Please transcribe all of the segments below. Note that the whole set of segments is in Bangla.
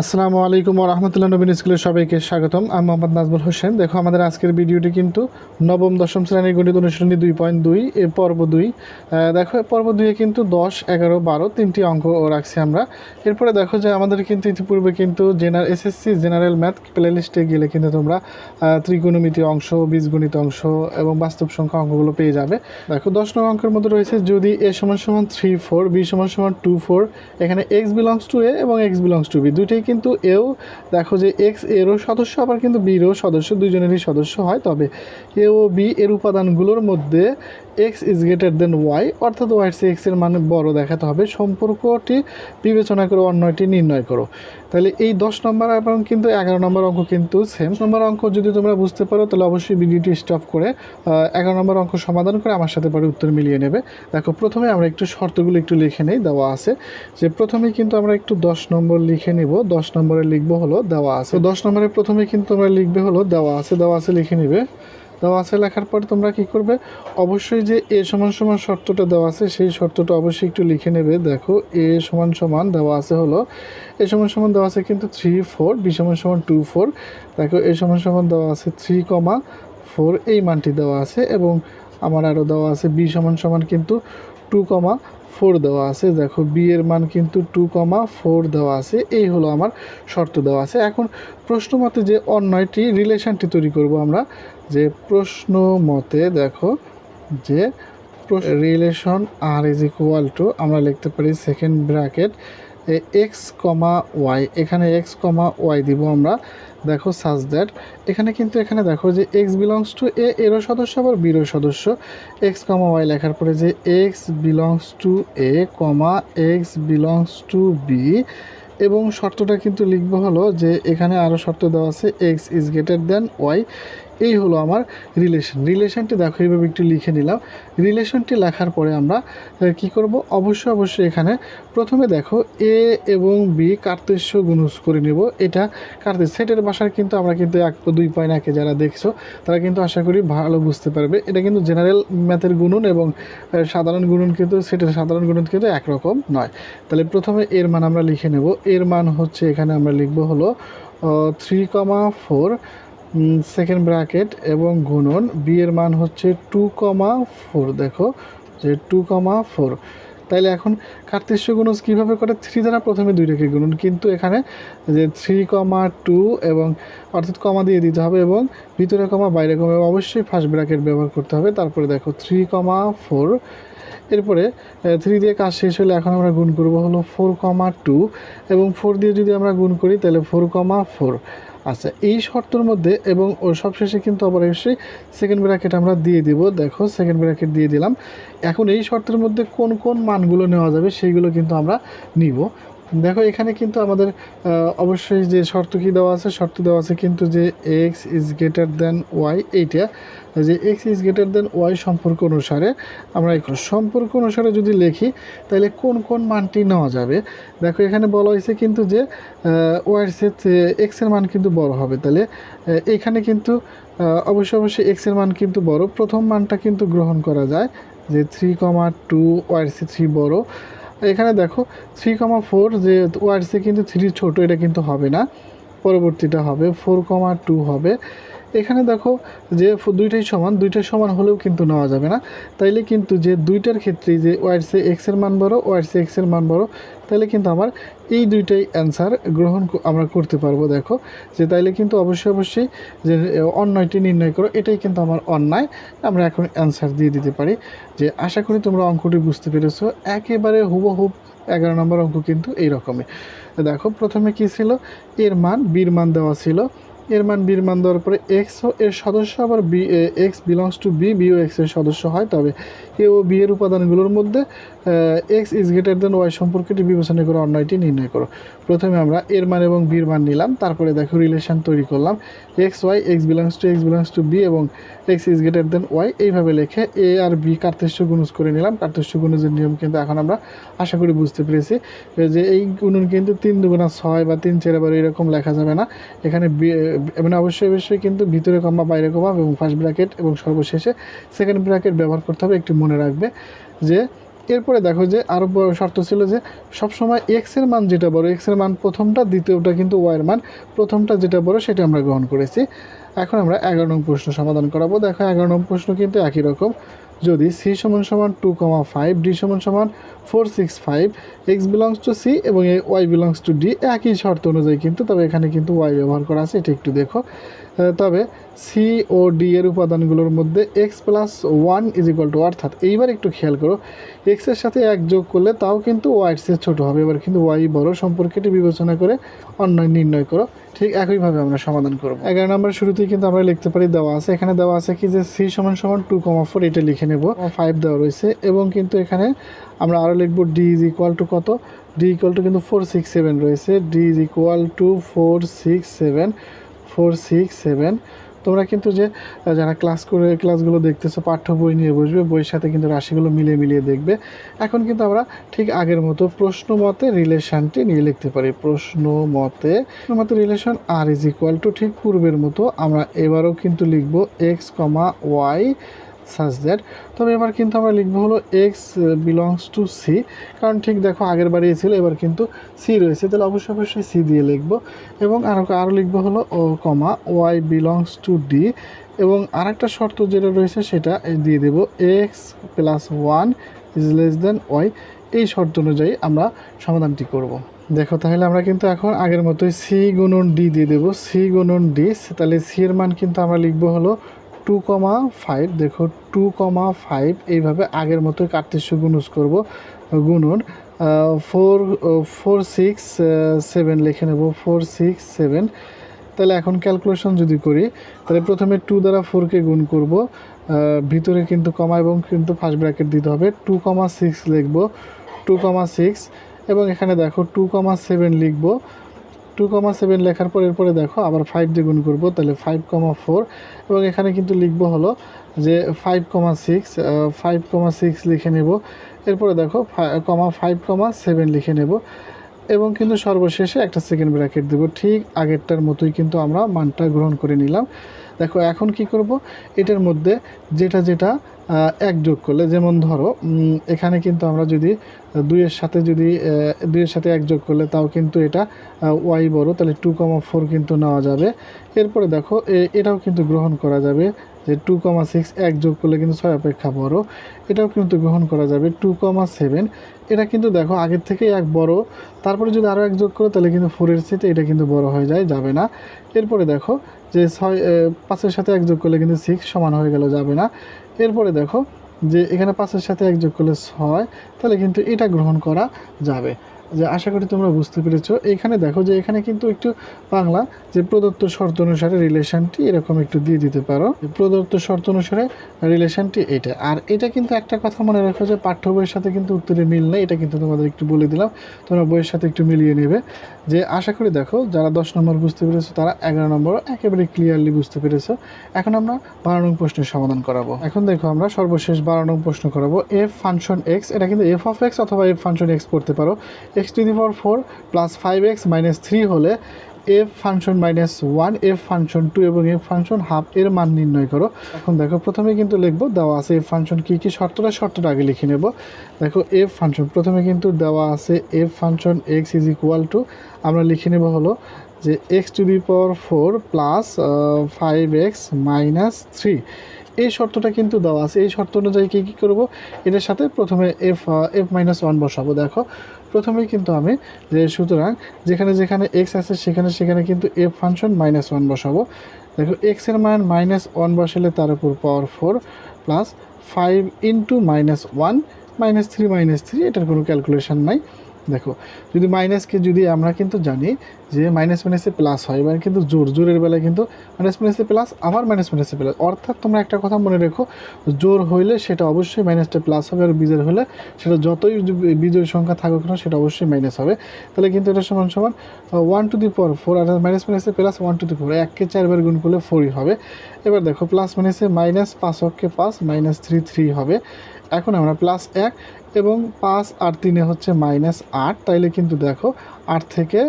আসসালামু আলাইকুম রহমতুল্লাহ নবীন স্কুলের সবাইকে স্বাগতম। আমি মোহাম্মদ নাজমুল হোসেন। দেখো, আমাদের আজকের ভিডিওটি কিন্তু নবম, দশম শ্রেণির গণিত অনুশীলনী দুই পয়েন্ট দুই এ পর্ব দুই। দেখো পর্ব দুইয়ে কিন্তু দশ, এগারো, বারো তিনটি অঙ্ক রাখছি আমরা। এরপরে দেখো যে আমাদের কিন্তু ইতিপূর্বে কিন্তু জেনার এসএসসি জেনারেল ম্যাথ প্লেলিস্টে গেলে কিন্তু তোমরা ত্রিকোণমিতি অংশ, বীজগণিত অংশ এবং বাস্তব সংখ্যা অঙ্কগুলো পেয়ে যাবে। দেখো, দশ নং অঙ্কের মধ্যে রয়েছে যদি এ সমান সমান থ্রি ফোর বি সমান সমান টু ফোর এখানে এক্স বিলংস টু এ এবং এক্স বিলংস টু বি দুইটাই কিন্তু এও দেখো যে এক্স এরও সদস্য, আবার কিন্তু বিরও সদস্য দুজনেরই সদস্য হয়। তবে এ ও বি এর উপাদানগুলোর মধ্যে X is greater than Y, অর্থাৎ ওয়াই সে এক্সের মানে বড় দেখাতে হবে। সম্পর্কটি বিবেচনা করে অন্যটি নির্ণয় করো। তাহলে এই দশ নম্বর এবং কিন্তু এগারো নম্বর অঙ্ক কিন্তু সেম নম্বর অঙ্ক যদি তোমরা বুঝতে পারো, তাহলে অবশ্যই ভিডিওটি স্টপ করে এগারো নম্বর অঙ্ক সমাধান করে আমার সাথে পরে উত্তর মিলিয়ে নেবে। দেখো, প্রথমে আমরা একটু শর্তগুলো একটু লিখে নেই, দেওয়া আছে। যে প্রথমে কিন্তু আমরা একটু দশ নম্বর লিখে নিব। দশ নম্বরে লিখব হলো দেওয়া আছে। দশ নম্বরে প্রথমে কিন্তু তোমরা লিখবে হলো দেওয়া আছে দেওয়া আছে লিখে নিবে। দেওয়া আছে লেখার পর তোমরা কি করবে? অবশ্যই যে এ সমান সমান শর্তটা দেওয়া আছে, সেই শর্তটা অবশ্যই একটু লিখে নেবে। দেখো, এ সমান সমান দেওয়া আছে হলো, এ সমান সমান দেওয়া আছে কিন্তু থ্রি ফোর বি সমান সমান টু ফোর দেখো, এ সমান সমান দেওয়া আছে থ্রি কমা ফোর এই মানটি দেওয়া আছে এবং আমার আরও দেওয়া আছে বি সমান সমান কিন্তু টু কমা ফোর দেওয়া আছে। দেখো বি এর মান কিন্তু টু কমা ফোর দেওয়া আছে। এই হলো আমার শর্ত দেওয়া আছে। এখন প্রশ্ন মতে যে অন্যটি রিলেশনটি তৈরি করব আমরা। যে প্রশ্ন মতে দেখো, যে relation R is equal to আমরা লিখতে পারি second bracket X comma Y এখানে এক্স কমা ওয়াই দিব আমরা। দেখো সাজ দ্যাট এখানে কিন্তু এখানে দেখো যে এক্স বিলংস টু এ এরও সদস্য আবার বিরও সদস্য। এক্স কমা ওয়াই লেখার পরে যে X belongs to A comma X belongs to B এবং শর্তটা কিন্তু লিখব হলো যে এখানে আরও শর্ত দেওয়া আছে X is greater than Y এই হলো আমার রিলেশন রিলেশনটি দেখো, এইভাবে একটু লিখে নিলাম। রিলেশনটি লেখার পরে আমরা কি করব? অবশ্যই অবশ্যই এখানে প্রথমে দেখো এ এবং বি কার্তেশ্য গুণজ করে নেব। এটা কার্তেশ সেটের বাসায় কিন্তু আমরা কিন্তু এক, দুই পয়েন্ট একে যারা দেখছ, তারা কিন্তু আশা করি ভালো বুঝতে পারবে। এটা কিন্তু জেনারেল ম্যাথের গুণন এবং সাধারণ গুণন কিন্তু, সেটের সাধারণ গুণন কিন্তু একরকম নয়। তাহলে প্রথমে এর মান আমরা লিখে নেব। এর মান হচ্ছে, এখানে আমরা লিখব হলো three comma four second bracket এবং গুণন বি এর মান হচ্ছে টু কমা ফোর দেখো, যে টু কমা ফোর তাইলে এখন কার্তেশ্য গুণজ কীভাবে করে? থ্রি দ্বারা প্রথমে দুইটাকে গুণন, কিন্তু এখানে যে থ্রি কমা টু এবং অর্থাৎ কমা দিয়ে দিতে হবে এবং ভিতরে কমা বাইরে কমা অবশ্যই ফার্স্ট ব্র্যাকেট ব্যবহার করতে হবে। তারপরে দেখো থ্রি কমা ফোর এরপরে থ্রি দিয়ে কাজ শেষ হলে এখন আমরা গুণ করব হলো ফোর কমা টু এবং ফোর দিয়ে যদি আমরা গুণ করি, তাহলে ফোর কমা ফোর আচ্ছা এই শর্তের মধ্যে এবং ও সবশেষে কিন্তু আবার এসে সেকেন্ড ব্র্যাকেট আমরা দিয়ে দিব। দেখো সেকেন্ড ব্র্যাকেট দিয়ে দিলাম। এখন এই শর্তের মধ্যে কোন কোন মানগুলো নেওয়া যাবে সেইগুলো কিন্তু আমরা নিব। দেখো, এখানে কিন্তু আমাদের অবশ্যই যে শর্ত কি দেওয়া আছে, শর্ত দেওয়া আছে কিন্তু যে X is greater than Y এইটা। যে X is greater than Y সম্পর্ক অনুসারে আমরা এই সম্পর্ক অনুসারে যদি লিখি, তাহলে কোন কোন মানটি নেওয়া যাবে? দেখো, এখানে বলা হয়েছে কিন্তু যে ওয়াইয়ের সে এক্সের মান কিন্তু বড় হবে। তাহলে এখানে কিন্তু অবশ্যই অবশ্যই এক্সের মান কিন্তু বড়। প্রথম মানটা কিন্তু গ্রহণ করা যায় যে থ্রি কমা টু ওয়াইয়ের সে থ্রি বড়। এখানে দেখো থ্রি কমা ফোর যে ওয়ার্ডসে কিন্তু থ্রি ছোটো, এটা কিন্তু হবে না। পরবর্তীটা হবে ফোর কমা টু হবে। এখানে দেখো যে দুইটাই সমান দুইটাই সমান হলেও কিন্তু নেওয়া যাবে না। তাইলে কিন্তু যে দুইটার ক্ষেত্রে যে ওয়াইড সে এক্সের মান বড় ওয়াইড সে এক্সের মান বড় তাহলে কিন্তু আমার এই দুইটাই অ্যান্সার গ্রহণ আমরা করতে পারব, দেখো। যে তাইলে কিন্তু অবশ্যই অবশ্যই যে অন্যয়টি নির্ণয় করো, এটাই কিন্তু আমার অন্যায়। আমরা এখন অ্যান্সার দিয়ে দিতে পারি। যে আশা করি তোমরা অঙ্কটি বুঝতে পেরেছ। একেবারে হুবহুব এগারো নম্বর অঙ্ক কিন্তু এই রকমই দেখো, প্রথমে কি ছিল? এর মান বির মান দেওয়া ছিল। এর মান বির মান দেওয়ার পরে এক্সের সদস্য আবার B X belongs to B B ও এক্সের সদস্য হয়। তবে এ ও বি এর উপাদানগুলোর মধ্যে X is greater than Y সম্পর্কটি বিবেচনা করে অন্যয়টি নির্ণয় করো। প্রথমে আমরা এর মান এবং বির মান নিলাম, তারপরে দেখো রিলেশন তৈরি করলাম। X Y X belongs to X belongs to B এবং X is greater than Y এইভাবে লিখে এ আর বি কার্তেশ্য গুণজ করে নিলাম। কার্তেশ্য গুণজের নিয়ম কিন্তু এখন আমরা আশা করি বুঝতে পেরেছি, যে এই গুণন কিন্তু তিন দুগুণা ছয় বা তিন চার বার এরকম লেখা যাবে না। এখানে মানে অবশ্যই অবশ্যই কিন্তু ভিতরে কমা, বাইরে কমা এবং ফার্স্ট ব্র্যাকেট এবং সর্বশেষে সেকেন্ড ব্র্যাকেট ব্যবহার করতে হবে একটু মনে রাখবে যে, এরপরে দেখো যে আরও শর্ত ছিল যে সবসময় সময় এক্সের মান যেটা বড় এক্সের মান প্রথমটা, দ্বিতীয়টা কিন্তু ওয়াইয়ের মান, প্রথমটা যেটা বড় সেটা আমরা গ্রহণ করেছি। এখন আমরা এগারো নং প্রশ্ন সমাধান করাবো। দেখো এগারো নং প্রশ্ন কিন্তু একই রকম। যদি সি সমান সমান টু কমা ফাইভ ডি সমান সমান four six five X belongs to C এবং ওয়াই বিলংস টু ডি একই শর্ত অনুযায়ী কিন্তু, তবে এখানে কিন্তু ওয়াই ব্যবহার করা আছে, এটা একটু দেখো। তবে সি ও ডি এর উপাদানগুলোর মধ্যে X plus one is equal to অর্থাৎ এইবার একটু খেয়াল করো এক্সের সাথে এক যোগ করলে তাও কিন্তু ওয়াইয়ের চেয়ে ছোটো হবে, এবার কিন্তু ওয়াই বড় সম্পর্কটি বিবেচনা করে অন্যয় নির্ণয় করো, ঠিক একইভাবে আমরা সমাধান করব। এগারো নম্বর শুরুতেই কিন্তু আমরা লিখতে পারি দেওয়া আছে, এখানে দেওয়া আছে কি যে সি সমান সমান টু কমা ফোর এটা লিখে নেব ফাইভ দেওয়া রয়েছে, এবং কিন্তু এখানে আমরা আরও লিখব ডি ইজ ইকুয়াল টু কত? ডি ইকুয়াল টু কিন্তু ফোর সিক্স সেভেন রয়েছে। D is equal to four six seven four six seven তোমরা কিন্তু যে যারা ক্লাস করে ক্লাসগুলো দেখতেছো, পাঠ্য বই নিয়ে বসবে, বইয়ের সাথে কিন্তু রাশিগুলো মিলিয়ে মিলিয়ে দেখবে। এখন কিন্তু আমরা ঠিক আগের মতো প্রশ্ন মতে রিলেশনটি নিয়ে লিখতে পারি। প্রশ্ন মতে মতে relation R is equal to ঠিক পূর্বের মতো আমরা এবারও কিন্তু লিখব X comma Y such that তবে এবার কিন্তু আমরা লিখব হলো এক্স বিলংস টু সি কারণ ঠিক দেখো আগের বারেই ছিল, এবার কিন্তু সি রয়েছে। তাহলে অবশ্যই অবশ্যই সি দিয়ে লিখব। এবং আরও আরও লিখব হলো ও, comma Y belongs to D এবং আরেকটা শর্ত যেটা রয়েছে সেটা দিয়ে দেবো। X plus one is less than Y এই শর্ত অনুযায়ী আমরা সমাধানটি করব। দেখো তাহলে আমরা কিন্তু এখন আগের মতোই সি গুণন ডি দিয়ে দেবো। সি গুণন ডি তাহলে সি এর মান কিন্তু আমরা লিখব হলো টু কমা ফাইভ দেখো টু কমা ফাইভ এইভাবে আগের মতোই কার্তেশ্য গুণুজ করব, গুণন ফোর ফোর সিক্স সেভেন লিখে নেব ফোর সিক্স সেভেন তাহলে এখন ক্যালকুলেশন যদি করি, তাহলে প্রথমে টু দ্বারা ফোরকে গুণ করব ভিতরে কিন্তু কমা এবং কিন্তু ফার্স্ট ব্র্যাকেট দিতে হবে টু কমা সিক্স লিখব টু কমা সিক্স এবং এখানে দেখো টু কমা সেভেন লিখব টু কমা সেভেন লেখার পর এরপরে দেখো আবার ফাইভ দিয়ে গুণ করব, তাহলে ফাইভ কমা ফোর এবং এখানে কিন্তু লিখব হলো যে five comma six five comma six লিখে নেব। এরপরে দেখো কমা ফাইভ কমা সেভেন লিখে নেব। এবং কিন্তু সর্বশেষে একটা সেকেন্ড ব্র্যাকেট দেবো। ঠিক আগেরটার মতোই কিন্তু আমরা মানটা গ্রহণ করে নিলাম। দেখো, এখন কি করব? এটার মধ্যে যেটা যেটা এক যোগ করলে, যেমন ধরো এখানে কিন্তু আমরা যদি দুইয়ের সাথে যদি দুইয়ের সাথে এক যোগ করলে তাও কিন্তু এটা ওয়াই বড়, তাহলে টু কমা ফোর কিন্তু নেওয়া যাবে। এরপরে দেখো এটাও কিন্তু গ্রহণ করা যাবে। যে টু কমা সিক্স এক যোগ করলে কিন্তু ছয় অপেক্ষা বড়। এটাও কিন্তু গ্রহণ করা যাবে টু কমা সেভেন এটা কিন্তু দেখো আগের থেকে এক বড়। তারপরে যদি আরও এক যোগ করো, তাহলে কিন্তু ফোরের সিটে এটা কিন্তু বড় হয়ে যায়, যাবে না। এরপরে দেখো যে ছয় পাঁচের সাথে এক যোগ করলে কিন্তু সিক্স সমান হয়ে গেল, যাবে না। এরপরে দেখো যে এখানে পাঁচের সাথে এক যোগ করলে ছয়, তাহলে কিন্তু এটা গ্রহণ করা যাবে। যে আশা করি তোমরা বুঝতে পেরেছ। এইখানে দেখো যে এখানে কিন্তু একটু বাংলা, যে প্রদত্ত শর্ত অনুসারে রিলেশনটি এরকম একটু দিয়ে দিতে পারো। প্রদত্ত শর্ত অনুসারে রিলেশনটি এটা। আর এটা কিন্তু একটা কথা মনে রাখো যে পাঠ্য বইয়ের সাথে কিন্তু উত্তরে মিল নেই, এটা কিন্তু তোমাদের একটু বলে দিলাম। তোমরা বইয়ের সাথে একটু মিলিয়ে নেবে। যে আশা করি দেখো, যারা দশ নম্বর বুঝতে পেরেছ, তারা এগারো নম্বর একেবারে ক্লিয়ারলি বুঝতে পেরেছ। এখন আমরা বারো নং প্রশ্নের সমাধান করাবো। এখন দেখো আমরা সর্বশেষ বারো নং প্রশ্ন করাবো। এফ ফাংশন এক্স এটা কিন্তু এফ অফ এক্স অথবা এফ ফাংশন এক্স পড়তে পারো। X to the power four plus five X minus three হলে F function minus one F function two এবং এফ ফাংশন হাফ এর মান নির্ণয় করো। এখন দেখো, প্রথমে কিন্তু লিখব, দেওয়া আছে এফ ফাংশন কী কী শর্তটা শর্তটা আগে লিখে নেব। দেখো এফ ফাংশন প্রথমে কিন্তু দেওয়া আছে F function X is equal to আমরা লিখে নেব হলো যে X to the power four plus five X minus three এই শর্তটা কিন্তু দেওয়া আছে। এই শর্ত অনুযায়ী কী কী করব? এটার সাথে প্রথমে এফ এফ মাইনাস ওয়ান বসাবো। দেখো প্রথমেই কিন্তু আমি যে সুতরাং যেখানে যেখানে এক্স আছে সেখানে সেখানে কিন্তু এফ ফাংশন মাইনাস ওয়ান বসাবো। দেখো এক্সের মান মাইনাস ওয়ান বসালে তার উপর power four plus five into minus one minus three minus three এটার কোনো ক্যালকুলেশন নাই। দেখো, যদি মাইনাসকে যদি আমরা কিন্তু জানি যে মাইনাস মাইনাসে প্লাস হয়, এবার কিন্তু জোর, জোরের বেলায় কিন্তু মাইনাস মাইনাসে প্লাস আবার মাইনাস মাইনাসে প্লাস অর্থাৎ তোমরা একটা কথা মনে রেখো, জোর হইলে সেটা অবশ্যই মাইনাসটা প্লাস হবে, আর বিজোর হলে সেটা যতই বিজয় সংখ্যা থাকুক না সেটা অবশ্যই মাইনাস হবে। তাহলে কিন্তু এটা সমান সমান one to the power four R minus মাইনাসে plus one to the four এককে চারবার গুণ করলে ফোরই হবে। এবার দেখো প্লাস মাইনাসে মাইনাস পাঁচ অক্ষে পাঁচ মাইনাস থ্রি থ্রি হবে। এখন আমরা প্লাস এক এবং পাঁচ আর তিনে হচ্ছে মাইনাস আট। তাইলে কিন্তু দেখো আট থেকে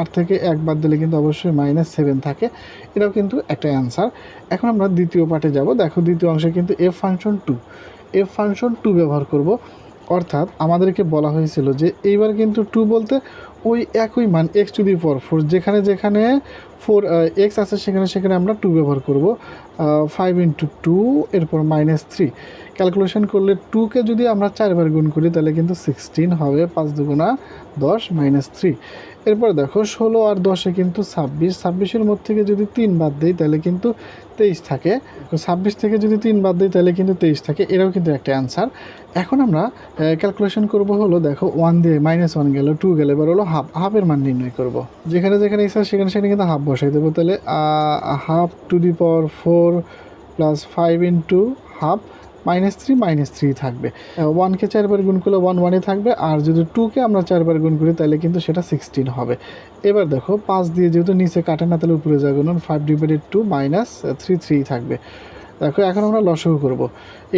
আট থেকে এক বাদ দিলে কিন্তু অবশ্যই মাইনাস সেভেন থাকে। এটাও কিন্তু একটা অ্যান্সার এখন আমরা দ্বিতীয় পার্টে যাব। দেখো, দ্বিতীয় অংশে কিন্তু F function two F function two ব্যবহার করব। অর্থাৎ আমাদেরকে বলা হয়েছিল যে এইবার কিন্তু টু বলতে ওই একই মান X to the power four যেখানে যেখানে ফোর এক্স আছে সেখানে সেখানে আমরা টু ব্যবহার করব। ফাইভ ইন্টু টু এরপর মাইনাস থ্রি ক্যালকুলেশন করলে টুকে যদি আমরা চারবার গুণ করি, তাহলে কিন্তু সিক্সটিন হবে, পাঁচ দুগুণা দশ মাইনাস থ্রি এরপর দেখো, ষোলো আর দশে কিন্তু ছাব্বিশ। ছাব্বিশের মধ্যে থেকে যদি তিন বাদ দিই, তাহলে কিন্তু তেইশ থাকে। ছাব্বিশ থেকে যদি তিন বাদ দিই, তাহলে কিন্তু তেইশ থাকে। এটাও কিন্তু একটা অ্যান্সার এখন আমরা ক্যালকুলেশন করব হলো, দেখো ওয়ান দিয়ে মাইনাস ওয়ান গেলো টু গেলে, এবার হলো হাফ হাফের মান নির্ণয় করব। যেখানে যেখানে ইচ্ছা, সেখানে সেখানে কিন্তু হাফ বসাই দেবো। তাহলে half to the power four plus five into half minus three minus three থাকবে। ওয়ানকে চারবার গুণ করলে ওয়ান ওয়ানে থাকবে, আর যদি টুকে আমরা চারবার গুণ করি, তাহলে কিন্তু সেটা সিক্সটিন হবে। এবার দেখো, পাঁচ দিয়ে যেহেতু নিচে কাটে না, তাহলে উপরে যাবে five divided to minus three three থাকবে। দেখো, এখন আমরা লসাগু করব।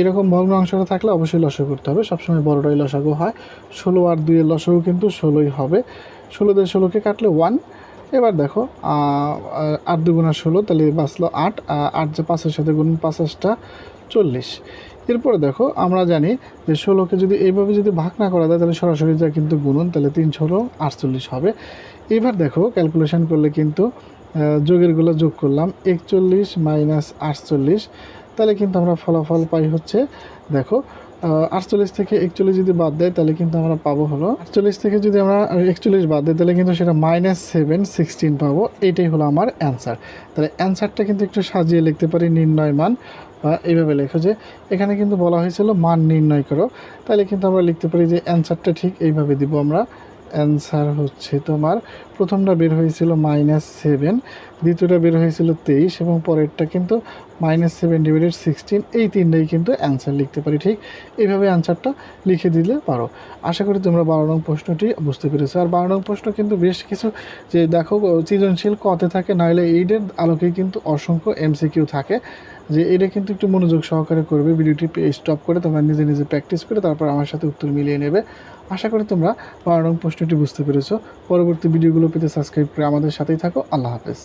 এরকম ভগ্ন অংশটা থাকলে অবশ্যই লসাগু করতে হবে। সবসময় বড়টাই লসাগু হয়। ষোলো আর দুইয়ের লসাগু কিন্তু ষোলোই হবে। ষোলো দিয়ে ষোলোকে কাটলে ওয়ান এবার দেখো আট দুগুণা ষোলো, তাহলে বাঁচলো আট। আট যে পাঁচের সাথে গুণ পাঁচাশটা চল্লিশ। এরপরে দেখো, আমরা জানি যে ষোলোকে যদি এইভাবে যদি ভাগ না করা যায়, তাহলে সরাসরি যা কিন্তু গুণন, তাহলে তিন ষোলো আটচল্লিশ হবে। এবার দেখো ক্যালকুলেশন করলে কিন্তু যোগেরগুলো যোগ করলাম, একচল্লিশ মাইনাস আটচল্লিশ, তাহলে কিন্তু আমরা ফলাফল পাই হচ্ছে, দেখো আটচল্লিশ থেকে একচল্লিশ যদি বাদ দেয়, তাহলে কিন্তু আমরা পাবো হলো, আটচল্লিশ থেকে যদি আমরা একচল্লিশ বাদ দেয় তাহলে কিন্তু সেটা মাইনাস সেভেন সিক্সটিন পাবো, এটাই হলো আমার অ্যান্সার তাহলে অ্যান্সারটা কিন্তু একটু সাজিয়ে লিখতে পারি, নির্ণয় মান বা এইভাবে লেখো যে, এখানে কিন্তু বলা হয়েছিল মান নির্ণয় করো। তাহলে কিন্তু আমরা লিখতে পারি যে অ্যান্সারটা ঠিক এইভাবে দিব আমরা। অ্যান্সার হচ্ছে তোমার। প্রথমটা বের হয়েছিল মাইনাস সেভেন দ্বিতীয়টা বের হয়েছিল তেইশ এবং পরেরটা কিন্তু মাইনাস সেভেন ডিভাইডেড সিক্সটিন এই তিনটাই কিন্তু অ্যান্সার লিখতে পারি, ঠিক? এইভাবে অ্যান্সারটা লিখে দিলে পারো। আশা করি তোমরা বারো নং প্রশ্নটি বুঝতে পেরেছ। আর বারো নং প্রশ্ন কিন্তু বেশ কিছু যে দেখো, সৃজনশীল কতে থাকে, নাহলে এইডের আলোকেই কিন্তু অসংখ্য এমসিকিউ থাকে। যে এটা কিন্তু একটু মনোযোগ সহকারে করবে, ভিডিওটি স্টপ করে তোমরা নিজে নিজে প্র্যাকটিস করে তারপর আমার সাথে উত্তর মিলিয়ে নেবে। আশা করি তোমরা নং প্রশ্নটি বুঝতে পেরেছ। পরবর্তী ভিডিওগুলো পেতে সাবস্ক্রাইব করে আমাদের সাথেই থাকো। আল্লাহ হাফেজ।